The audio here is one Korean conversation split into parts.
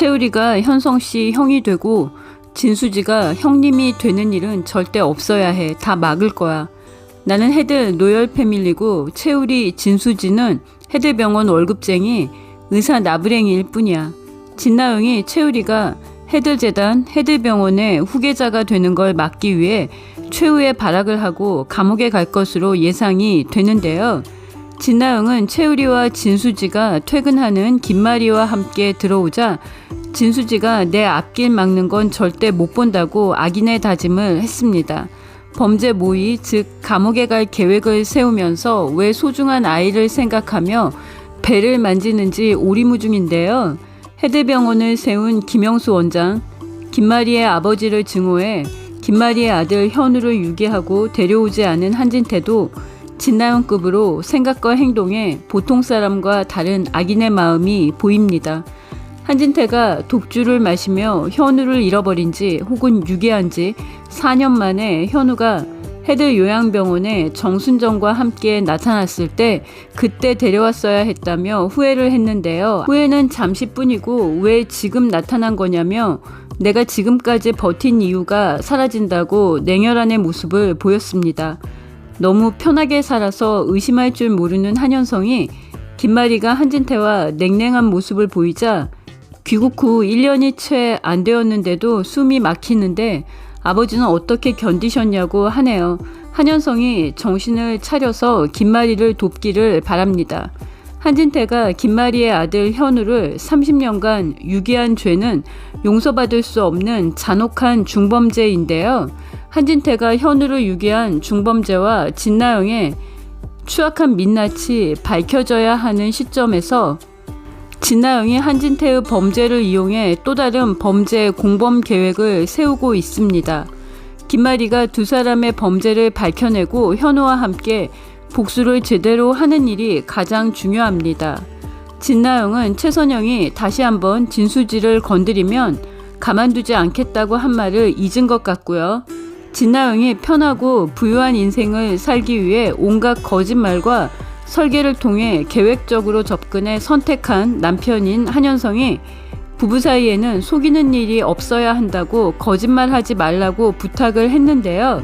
채우리가 현성 씨 형이 되고 진수지가 형님이 되는 일은 절대 없어야 해. 다 막을 거야. 나는 헤드 노열 패밀리고 채우리 진수지는 헤드병원 월급쟁이 의사 나부랭이일 뿐이야. 진나영이 채우리가 헤드재단 헤드병원의 후계자가 되는 걸 막기 위해 최후의 발악을 하고 감옥에 갈 것으로 예상이 되는데요. 진나영은 채우리와 진수지가 퇴근하는 김마리와 함께 들어오자 진수지가 내 앞길 막는 건 절대 못 본다고 악인의 다짐을 했습니다. 범죄 모의, 즉 감옥에 갈 계획을 세우면서 왜 소중한 아이를 생각하며 배를 만지는지 오리무중인데요. 해대병원을 세운 김영수 원장, 김마리의 아버지를 증오해 김마리의 아들 현우를 유기하고 데려오지 않은 한진태도 진나영급으로 생각과 행동에 보통 사람과 다른 악인의 마음이 보입니다. 한진태가 독주를 마시며 현우를 잃어버린 지 혹은 유기한 지 4년 만에 현우가 헤드 요양병원에 정순정과 함께 나타났을 때 그때 데려왔어야 했다며 후회를 했는데요. 후회는 잠시뿐이고 왜 지금 나타난 거냐며 내가 지금까지 버틴 이유가 사라진다고 냉혈한의 모습을 보였습니다. 너무 편하게 살아서 의심할 줄 모르는 한현성이 김마리가 한진태와 냉랭한 모습을 보이자 귀국 후 1년이 채 안 되었는데도 숨이 막히는데 아버지는 어떻게 견디셨냐고 하네요. 한현성이 정신을 차려서 김마리를 돕기를 바랍니다. 한진태가 김마리의 아들 현우를 30년간 유기한 죄는 용서받을 수 없는 잔혹한 중범죄인데요. 한진태가 현우를 유기한 중범죄와 진나영의 추악한 민낯이 밝혀져야 하는 시점에서 진나영이 한진태의 범죄를 이용해 또 다른 범죄 공범 계획을 세우고 있습니다. 김마리가 두 사람의 범죄를 밝혀내고 현우와 함께 복수를 제대로 하는 일이 가장 중요합니다. 진나영은 최선영이 다시 한번 진수지를 건드리면 가만두지 않겠다고 한 말을 잊은 것 같고요. 진나영이 편하고 부유한 인생을 살기 위해 온갖 거짓말과 설계를 통해 계획적으로 접근해 선택한 남편인 한현성이 부부 사이에는 속이는 일이 없어야 한다고 거짓말하지 말라고 부탁을 했는데요.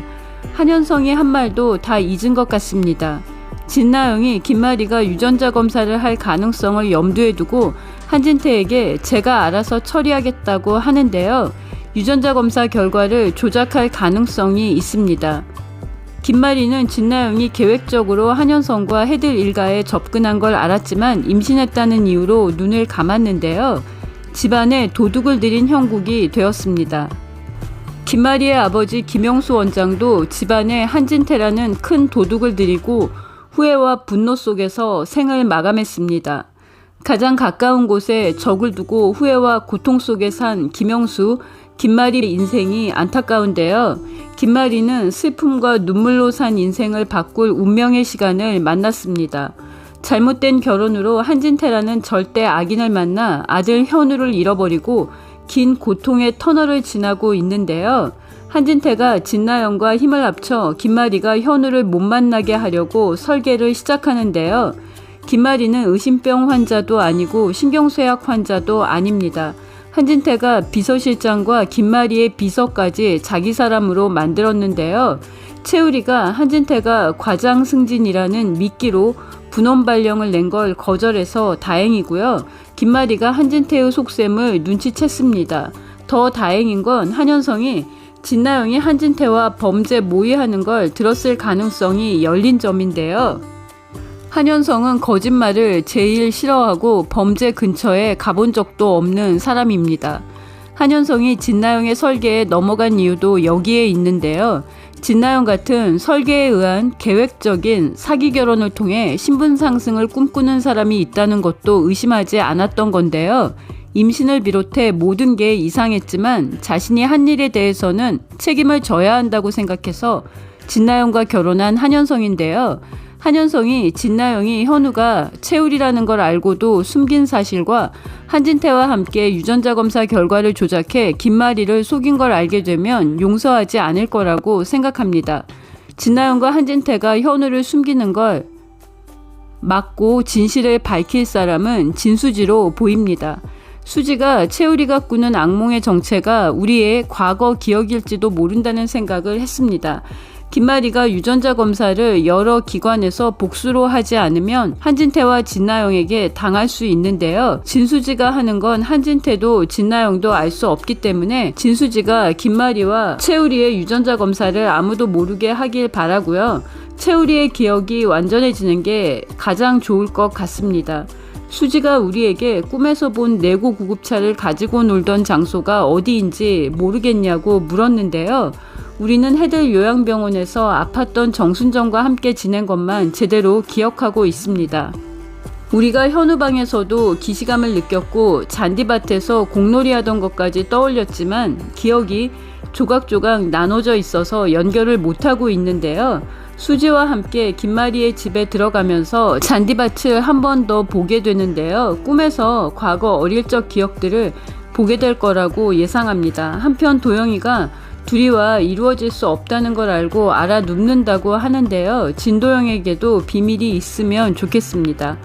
한현성이 한 말도 다 잊은 것 같습니다. 진나영이 김마리가 유전자 검사를 할 가능성을 염두에 두고 한진태에게 제가 알아서 처리하겠다고 하는데요. 유전자 검사 결과를 조작할 가능성이 있습니다. 김마리는 진나영이 계획적으로 한현성과 해들 일가에 접근한 걸 알았지만 임신했다는 이유로 눈을 감았는데요. 집안에 도둑을 들인 형국이 되었습니다. 김마리의 아버지 김영수 원장도 집안에 한진태라는 큰 도둑을 들이고 후회와 분노 속에서 생을 마감했습니다. 가장 가까운 곳에 적을 두고 후회와 고통 속에 산 김영수, 김마리 인생이 안타까운데요. 김마리는 슬픔과 눈물로 산 인생을 바꿀 운명의 시간을 만났습니다. 잘못된 결혼으로 한진태라는 절대 악인을 만나 아들 현우를 잃어버리고 긴 고통의 터널을 지나고 있는데요. 한진태가 진나영과 힘을 합쳐 김마리가 현우를 못 만나게 하려고 설계를 시작하는데요. 김마리는 의심병 환자도 아니고 신경쇠약 환자도 아닙니다. 한진태가 비서실장과 김마리의 비서까지 자기 사람으로 만들었는데요. 채우리가 한진태가 과장 승진이라는 미끼로 분원 발령을 낸 걸 거절해서 다행이고요. 김마리가 한진태의 속셈을 눈치챘습니다. 더 다행인 건 한현성이 진나영이 한진태와 범죄 모의하는 걸 들었을 가능성이 열린 점인데요. 한현성은 거짓말을 제일 싫어하고 범죄 근처에 가본 적도 없는 사람입니다. 한현성이 진나영의 설계에 넘어간 이유도 여기에 있는데요. 진나영 같은 설계에 의한 계획적인 사기 결혼을 통해 신분 상승을 꿈꾸는 사람이 있다는 것도 의심하지 않았던 건데요. 임신을 비롯해 모든 게 이상했지만 자신이 한 일에 대해서는 책임을 져야 한다고 생각해서 진나영과 결혼한 한현성인데요. 한현성이 진나영이 현우가 채울이라는 걸 알고도 숨긴 사실과 한진태와 함께 유전자 검사 결과를 조작해 김마리를 속인 걸 알게 되면 용서하지 않을 거라고 생각합니다. 진나영과 한진태가 현우를 숨기는 걸 막고 진실을 밝힐 사람은 진수지로 보입니다. 수지가 채우리가 꾸는 악몽의 정체가 우리의 과거 기억일지도 모른다는 생각을 했습니다. 김마리가 유전자 검사를 여러 기관에서 복수로 하지 않으면 한진태와 진나영에게 당할 수 있는데요. 진수지가 하는 건 한진태도 진나영도 알 수 없기 때문에 진수지가 김마리와 채우리의 유전자 검사를 아무도 모르게 하길 바라고요. 채우리의 기억이 완전해지는 게 가장 좋을 것 같습니다. 수지가 우리에게 꿈에서 본 내고 구급차를 가지고 놀던 장소가 어디인지 모르겠냐고 물었는데요. 우리는 해들 요양병원에서 아팠던 정순정과 함께 지낸 것만 제대로 기억하고 있습니다. 우리가 현우방에서도 기시감을 느꼈고 잔디밭에서 공놀이 하던 것까지 떠올렸지만 기억이 조각조각 나눠져 있어서 연결을 못하고 있는데요. 수지와 함께 김마리의 집에 들어가면서 잔디밭을 한 번 더 보게 되는데요. 꿈에서 과거 어릴 적 기억들을 보게 될 거라고 예상합니다. 한편 도영이가 둘이와 이루어질 수 없다는 걸 알고 알아 눕는다고 하는데요. 진도영에게도 비밀이 있으면 좋겠습니다.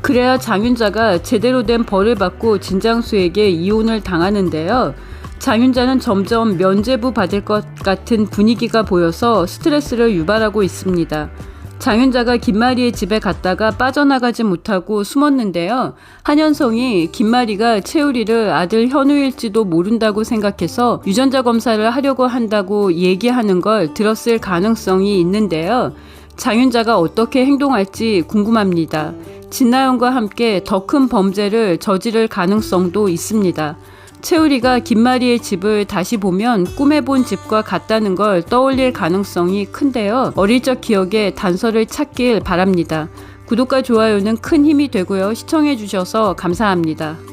그래야 장윤자가 제대로 된 벌을 받고 진장수에게 이혼을 당하는데요. 장윤자는 점점 면죄부 받을 것 같은 분위기가 보여서 스트레스를 유발하고 있습니다. 장윤자가 김마리의 집에 갔다가 빠져나가지 못하고 숨었는데요. 한현성이 김마리가 채우리를 아들 현우일지도 모른다고 생각해서 유전자 검사를 하려고 한다고 얘기하는 걸 들었을 가능성이 있는데요. 장윤자가 어떻게 행동할지 궁금합니다. 진나영과 함께 더 큰 범죄를 저지를 가능성도 있습니다. 채우리가 김마리의 집을 다시 보면 꿈에 본 집과 같다는 걸 떠올릴 가능성이 큰데요. 어릴 적 기억에 단서를 찾길 바랍니다. 구독과 좋아요는 큰 힘이 되고요. 시청해주셔서 감사합니다.